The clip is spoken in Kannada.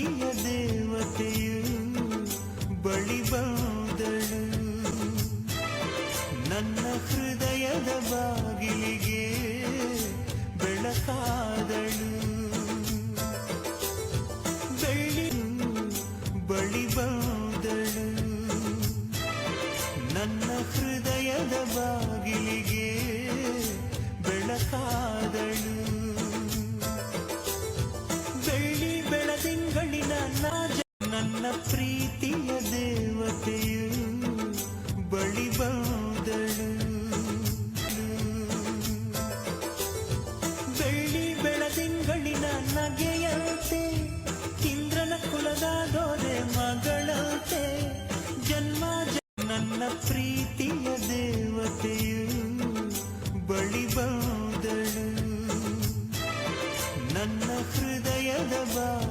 ಪ್ರೀತಿಯ ದೇವತೆಯು ಬಳಿ ಬಂದಳು. ನನ್ನ ಹೃದಯದ ಬಾಗಿಲಿಗೆ ಬೆಳಕಾದಳು. ಬೆಳ್ಳಿ ಬಳಿ ಬಂದಳು. ನನ್ನ ಹೃದಯದ ಬಾಗಿಲಿಗೆ ನನ್ನ ಪ್ರೀತಿಯ ದೇವತೆಯು ಬಳಿ ಬಂದಳು. ನನ್ನ ಹೃದಯದ ಬಾ